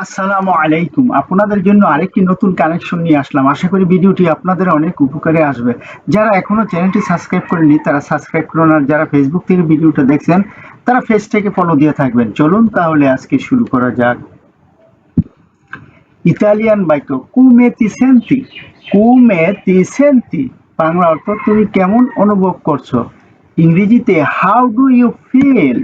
আসসালামু আলাইকুম। আপনাদের জন্য আরেকটি নতুন কানেকশন নিয়ে আসলাম। আশা করি ভিডিওটি আপনাদের অনেক উপকারে আসবে। যারা এখনও চ্যানেলটি সাবস্ক্রাইব করেনি তারা সাবস্ক্রাইব করুন। আর যারা ফেসবুক থেকে ভিডিওটা দেখছেন, তারা ফেস থেকে ফলো দিয়ে থাকবেন। চলুন তাহলে আজকে শুরু করা যাক। ইতালিয়ান বাক্য, কুমে তিসেন্তি কুমে তিসেন্তি বাংলা অর্থ, তুমি কেমন অনুভব করছ? ইংরেজিতে how do you feel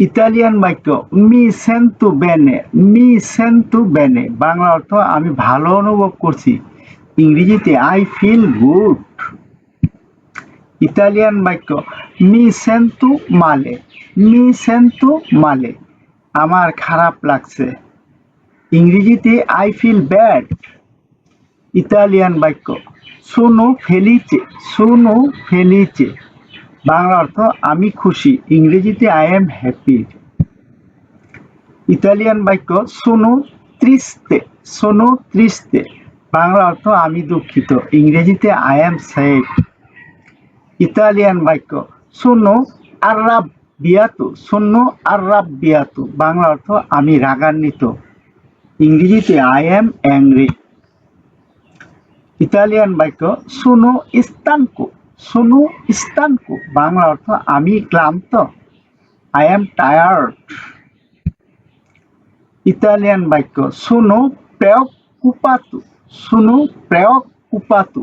Italian বাক্য, মি সেন্টু বেনে মি সেন্টু বেনে বাংলা অর্থ, আমি ভালো অনুভব করছি ইংরেজিতে, আই ফিল গুড ইতালিয়ান বাক্য, মি সেন্টু মালে মি সেন্টু মালে আমার খারাপ লাগছে ইংরেজিতে, আই ফিল ব্যাড ইতালিয়ান বাক্য, সোনো ফেলিচে সোনো ফেলিচে বাংলা অর্থ, আমি খুশি, ইংরেজিতে আই এম হ্যাপি ইতালিয়ান বাক্য, সোনো ত্রিস্তে সোনো ত্রিস্তে বাংলা অর্থ, আমি দুঃখিত, ইংরেজিতে আই এম স্যাড ইতালিয়ান বাক্য, সোনো আর্রাব বিয়াতু শূন্য আর্রাব বিয়াতু বাংলা অর্থ, আমি রাগান্বিত, ইংরেজিতে আই এম অ্যাংরি ইতালিয়ান বাক্য, সোনো ইস্তানকো সোনো ইস্তানকো, বাংলা অর্থ আমি ক্লান্ত আই এম টায়ার্ড ইতালিয়ান বাক্য সোনো প্রেয়ক কুপাতু সোনো প্রেয়ক কুপাতু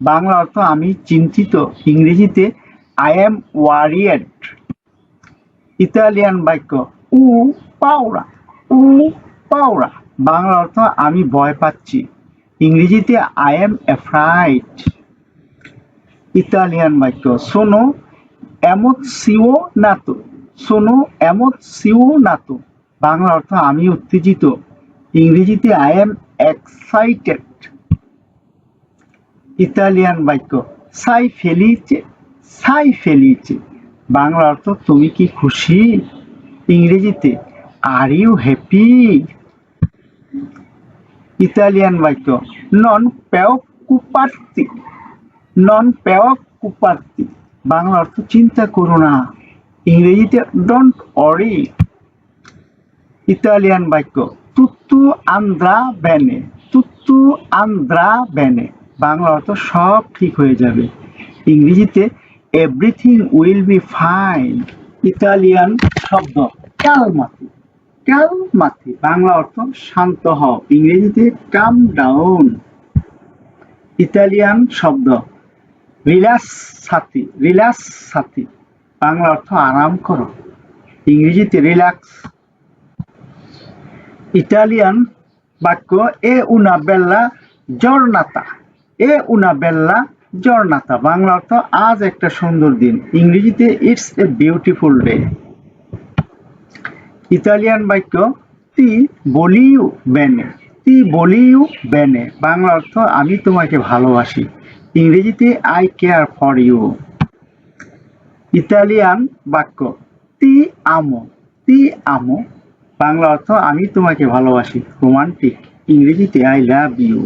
বাংলা অর্থ আমি চিন্তিত, ইংরেজিতে আই এম ওয়ারিয়েড ইতালিয়ান বাক্য, উ, পাওরা উ, পাওরা। বাংলা অর্থ আমি ভয় পাচ্ছি। ইংরেজিতে আই এম অ্যাফ্রাইড ইতালিয়ান বাক্য শোনো, এমত সিও নাতো। শোনো, এমত সিও নাতো। বাংলা অর্থ, আমি উত্তেজিত। ইংরেজিতে আই এম এক্সাইটেড ইতালিয়ান বাক্য সাই ফেলিচে সাই ফেলিচে। বাংলা অর্থ, তুমি কি খুশি? ইংরেজিতে আর ইউ হ্যাপি ইতালিয়ান বাক্য নন পেওকুপার্তি নন পেওকুপার্তি বাংলা অর্থ চিন্তা করো না ইংরেজিতে ডোন্ট অরি ইতালিয়ান বাক্য তুত্তু আন্দ্রা ব্যানে তুত্তু আন্দ্রা ব্যানে বাংলা অর্থ সব ঠিক হয়ে যাবে। ইংরেজিতে everything will be fine Italian শব্দ ক্যালমাতি ক্যালমাতি বাংলা অর্থ শান্ত হও। ইংরেজিতে কাম ডাউন ইতালিয়ান শব্দ রিল্যাক্স সাথী রিল্যাক্স সাথী বাংলা অর্থ আরাম করো। ইংরেজিতে রিল্যাক্স। ইটালিয়ান বাক্য, এ উনা বেল্লা জর্নাতা এ উনা বেল্লা জর্নাতা বাংলা অর্থ, আজ একটা সুন্দর দিন। ইংরেজিতে it's a beautiful day Italian বাক্য তি বলিউ বেনে তি বলিউ বেনে বাংলা অর্থ, আমি তোমাকে ভালোবাসি। ইংরেজিতে I care for you Italian বাক্য, তি আমো তি আমো বাংলা অর্থ, আমি তোমাকে ভালোবাসি রোমান্টিক ইংরেজিতে আই লাভ ইউ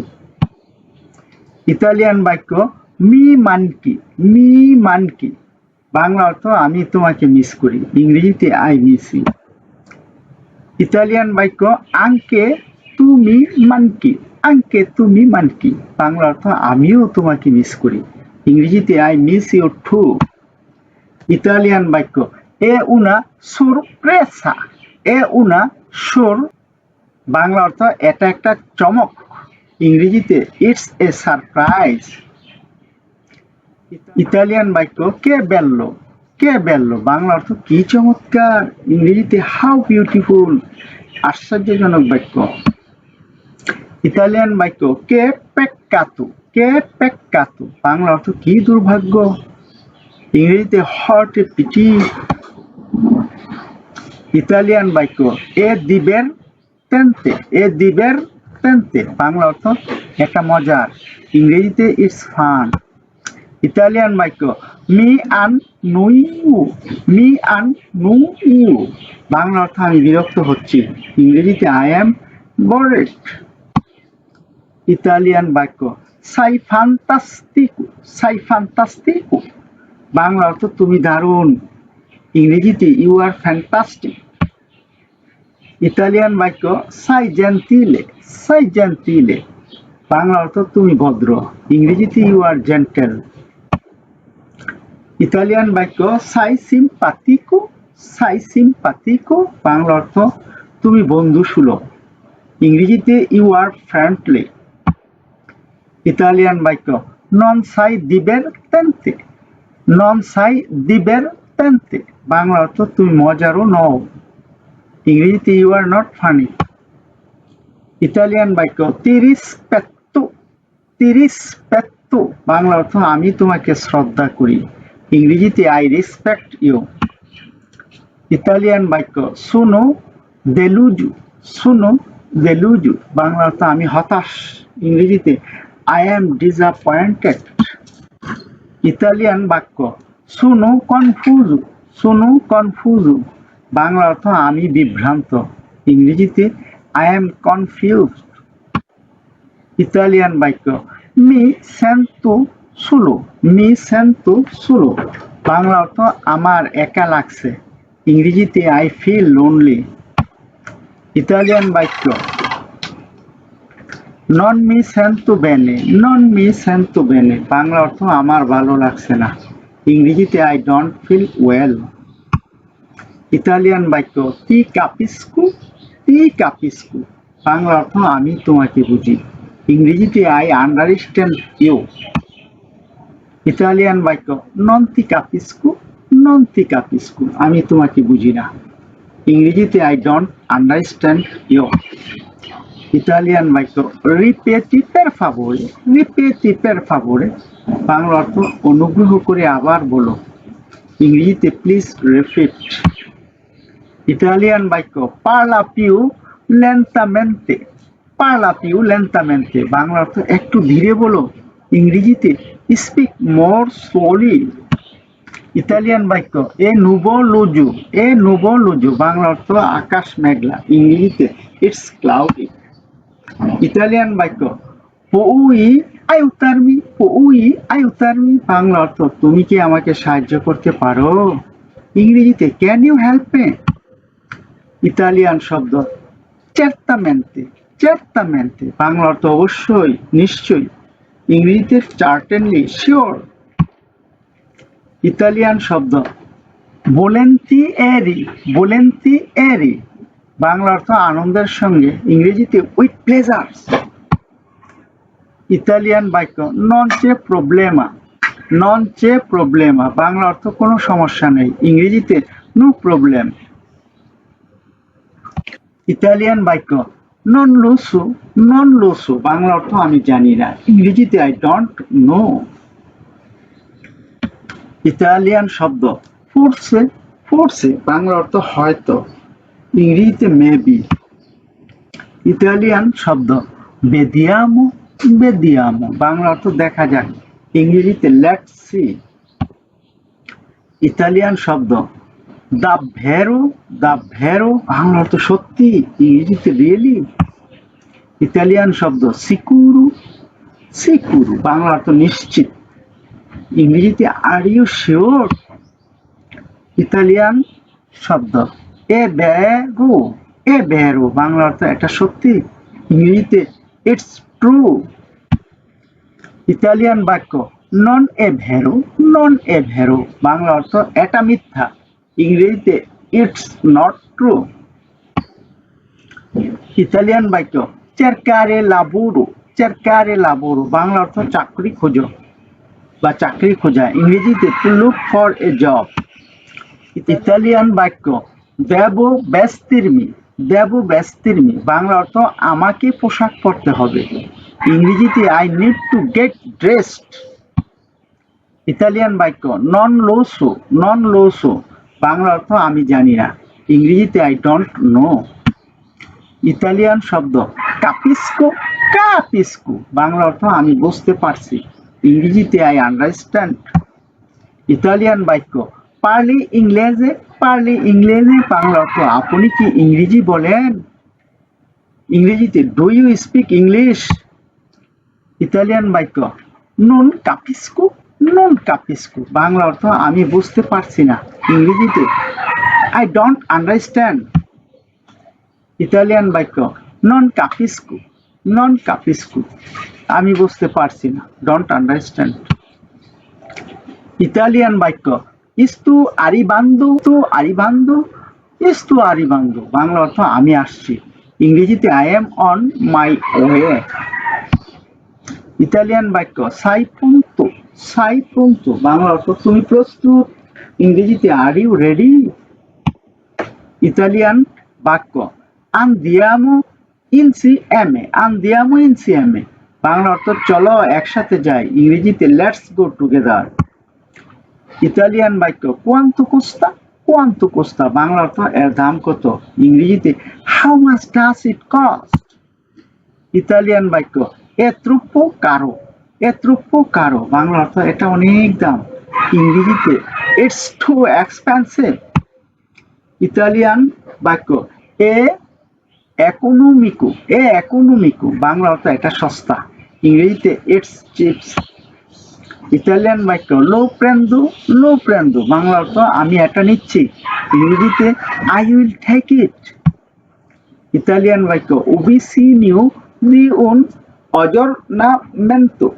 ইতালিয়ান বাক্য, মি মানকি মি মানকি বাংলা অর্থ, আমি তোমাকে মিস করি ইংরেজিতে আই মিস ইউ ইতালিয়ান বাক্য, আঙ্কে, তুমি মানকি আঙ্কে তুমি মান কি বাংলা অর্থ আমিও তোমাকে মিস করি। ইংরেজিতে I miss you too Italian বাক্য, এ উনা সুরপ্রেসা এ উনা সুর বাংলা অর্থ এটা একটা চমক। ইংরেজিতে ইটস এ সারপ্রাইজ ইতালিয়ান বাক্য, কে বেললো কে বেললো, বাংলা অর্থ কি চমৎকার। ইংরেজিতে হাউ বিউটিফুল আশ্চর্যজনক বাক্য। ইতালিয়ান বাক্য কে পেক্কাতু কে পেক্কাতু বাংলা অর্থ কি দুর্ভাগ্য ইংরেজিতে হট এ পিটি ইতালিয়ান বাক্য এ দিবের তেন্তে এ দিবের তেন্তে বাংলা অর্থ একটা মজার ইংরেজিতে ইটস ফান ইতালিয়ান বাক্য মি আন নুইউ মি আন নু ইউ বাংলা অর্থ আমি বিরক্ত হচ্ছি ইংরেজিতে আই এম বোরেড ইতালিয়ান বাক্য। সাই ফান্তাস্তিকু সাই ফান্তাস্তিকু। বাংলা অর্থ তুমি দারুণ। ইংরেজিতে ইউ আর ফ্যান্টাস্টিক ইতালিয়ান বাক্য, সাই জেন্টিলে সাই জেন্টিলে বাংলা অর্থ তুমি ভদ্র। ইংরেজিতে ইউ আর জেন্টেল ইতালিয়ান বাক্য, সাই সিম্পাতিকো সাই সিম্পাতিকো। বাংলা অর্থ তুমি বন্ধু সুলভ ইংরেজিতে ইউ আর ফ্রেন্ডলি ইতালিয়ান বাক্য। নন সাই দিবের তেন্তে নন সাই দিবের তেন্তে বাংলা অর্থ, তুমি মজারও নও। ইংরেজিতে you are not funny Italian বাক্য তিরিস পেত্তু তিরিস পেত্তু বাংলা অর্থ, আমি তোমাকে শ্রদ্ধা করি। ইংরেজিতে আই রেসপেক্ট ইউ ইতালিয়ান বাক্য, শুনো দেলুজু। শুনো দেলুজু। বাংলা অর্থ, আমি হতাশ। ইংরেজিতে আই এম ডিসঅ্যাপয়েন্টেড ইতালিয়ান বাক্য। শুনো কনফুজু শুনো কনফুজু বাংলা অর্থ আমি বিভ্রান্ত। ইংরেজিতে আই এম কনফিউজ ইতালিয়ান বাক্য। মি সেন্তু সুলো, মি সেন্তু সুলো। বাংলা অর্থ আমার একা লাগছে। ইংরেজিতে আই ফিল লোনলি ইতালিয়ান বাক্য। নন মি সেন্তু বেনে নন মি সেন্তু বেনে বাংলা অর্থ আমার ভালো লাগছে না। ইংরেজিতে I don't feel well Italian বাক্য, তি কাপিস্কু তি কাপিস্কু। বাংলা অর্থ, আমি তোমাকে বুঝি। ইংরেজিতে আই আন্ডারস্ট্যান্ড ইউ ইতালিয়ান বাক্য নন তি কাপিস্কু নন তি কাপিস্কু আমি তোমাকে বুঝি না। ইংরেজিতে I don't understand you Italian বাক্য রিপেটি পের ফাভোরে রিপেটি পের ফাভোরে বাংলা অর্থ অনুগ্রহ করে আবার বলো। ইংরেজিতে প্লিজ রিপিট ইতালিয়ান বাক্য পার্লা পিউ লেন্টামেন্তে পার্লা পিউ লেন্টামেন্তে বাংলা অর্থ একটু ধীরে বলো। ইংরেজিতে স্পিক মোর স্লোলি ইতালিয়ান বাক্য এ নুবো লুজু এ নুবো লুজু বাংলা অর্থ আকাশ মেঘলা। ইংরেজিতে ইটস ক্লাউডি ইতালিয়ান বাক্য পউই আয়ুতারমি পউই আয়ুতারমি বাংলা অর্থ। তুমি কি আমাকে সাহায্য করতে পারো? ইংরেজিতে can you help me Italian শব্দ। চের্তামেন্তে চের্তামেন্তে বাংলা অর্থ অবশ্যই, নিশ্চয়ই। ইংরেজিতে চার্টেনলি শিওর ইতালিয়ান শব্দ। বোলেন্তি এরি বোলেন্তি এরি বাংলা অর্থ আনন্দের সঙ্গে, ইংরেজিতে উইথ প্লেজার্স ইতালিয়ান বাক্য নন চে প্রবলেমা নন চে প্রবলেমা বাংলা অর্থ কোনো সমস্যা নেই, ইংরেজিতে নো প্রবলেম ইতালিয়ান বাক্য নন লোসু নন লোসু বাংলা অর্থ আমি জানি না, ইংরেজিতে আই ডোন্ট নো ইতালিয়ান শব্দ ফোর্সে ফোর্সে বাংলা অর্থ হয়তো ইংরেজিতে মেবি। ইতালিয়ান শব্দ, বেদিয়ামো বেদিয়ামো বাংলা অর্থ দেখা যাক ইংরেজিতে লেট সি ইতালিয়ান শব্দ, দা ভেরো দা ভেরো বাংলা অর্থ সত্যি। ইংরেজিতে রিয়েলি ইতালিয়ান শব্দ, সিকুরু সিকুরু বাংলা অর্থ নিশ্চিত। ইংরেজিতে আর ইউ শিওর ইতালিয়ান শব্দ। এ বেরো এ বেরো বাংলা অর্থ এটা সত্যি ইংরেজিতে ইটস ট্রু ইতালিয়ান বাক্য নন এ ভেরো নন এ ভেরো বাংলা অর্থ এটা মিথ্যা। ইংরেজিতে ইটস নট ট্রু ইতালিয়ান বাক্য চেরকারে লাবুরু চেরকারে লাবুরু বাংলা অর্থ চাকরি খোঁজো বা চাকরি খোঁজা। ইংরেজিতে to look for a job Italian বাক্য দেব ব্যস্তির্মি দেব ব্যস্তির্মি বাংলা অর্থ আমাকে পোশাক পরতে হবে। ইংরেজিতে I need to get dressed Italian বাক্য নন লোসো নন লোসো বাংলা অর্থ আমি জানি না। ইংরেজিতে আই ডোন্ট নো ইতালিয়ান শব্দ, কাপিস্কো কাপিস্কো। বাংলা অর্থ আমি বুঝতে পারছি। ইংরেজিতে আই আন্ডারস্ট্যান্ড ইতালিয়ান বাক্য পার্লি ইংরেজে পার্লি ইংরেজে বাংলা অর্থ আপনি কি ইংরেজি বলেন? ইংরেজিতে do you speak English Italian বাক্য। নুন কাপিস্কু নুন কাপিস্কু বাংলা অর্থ আমি বুঝতে পারছি না ইংরেজিতে। আই ডোন্ট আন্ডারস্ট্যান্ড ইতালিয়ান বাক্য। নন কাপিস্কু নন কাপিস্কু আমি বুঝতে পারছি না। ডোন্ট আন্ডারস্ট্যান্ড ইতালিয়ান বাক্য। ইস্তু আরিবান্দু তু আরিবান্দু ইস্তু আরিবান্দু বাংলা অর্থ আমি আসছি। ইংরেজিতে I am on my way Italian বাক্য, সাই পুন্তু সাই বাংলা অর্থ, তুমি প্রস্তুত। ইংরেজিতে আর ইউ রেডি ইতালিয়ান বাক্য আন্দিয়ামো ইনসিএমএ আন্দিয়ামো এ বাংলা অর্থ, চলো একসাথে যাই। ইংরেজিতে লেটস গো টুগেদার ইতালিয়ান বাক্য কোয়ান্ত কোস্তা কোয়ান্ত কোস্তা বাংলা অর্থ, এর দাম কত? ইংরেজিতে how much does it cost Italian বাক্য, এ ত্রুপ্য কারও? এ ত্রুপ্য কারও? বাংলা অর্থ, এটা অনেক দাম। ইংরেজিতে ইটস টু এক্সপেন্সিভ ইতালিয়ান বাক্য, এ একোনোমিকো এ একোনোমিকো বাংলা অর্থ, এটা সস্তা। ইংরেজিতে ইটস চিপস ইতালিয়ান বাক্য লো প্রেন্দু লো প্রেন্দু বাংলা অর্থ, আমি এটা নিচ্ছি। ইংরেজিতে I will take it Italian বাক্য ওবিসিনিও দি উন অজর না অজরনামেন্তো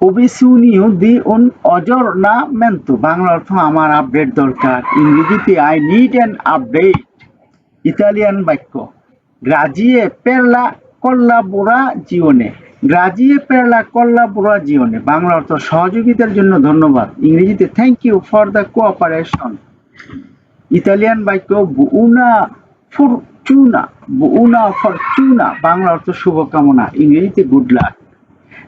ওবিসিনিও দি উন অজর না অজরনামেন্তো বাংলা অর্থ, আমার আপডেট দরকার। ইংরেজিতে I need an update Italian বাক্য গ্রাজিয়ে পেরলা কল্লাবোরা জীবনে গ্রাজিয়ে পেরলা জীবনে। বাংলা অর্থ সহযোগিতার জন্য ধন্যবাদ। ইংরেজিতে thank you for the cooperation Italian বাক্য বুউনা ফরচুনা ফর ফরচুনা বাংলা অর্থ শুভকামনা। ইংরেজিতে গুড লাক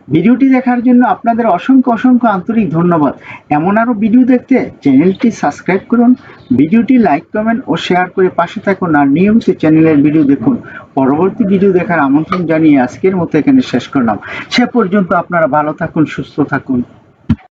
ভিডিওটি দেখার জন্য আপনাদের অসংখ্য অসংখ্য আন্তরিক ধন্যবাদ। এমন আরও ভিডিও দেখতে চ্যানেলটি সাবস্ক্রাইব করুন, ভিডিওটি লাইক, কমেন্ট ও শেয়ার করে পাশে থাকুন আর নিয়মিত চ্যানেলের ভিডিও দেখুন। পরবর্তী ভিডিও দেখার আমন্ত্রণ জানিয়ে আজকের মতো এখানে শেষ করলাম। সে পর্যন্ত আপনারা ভালো থাকুন, সুস্থ থাকুন।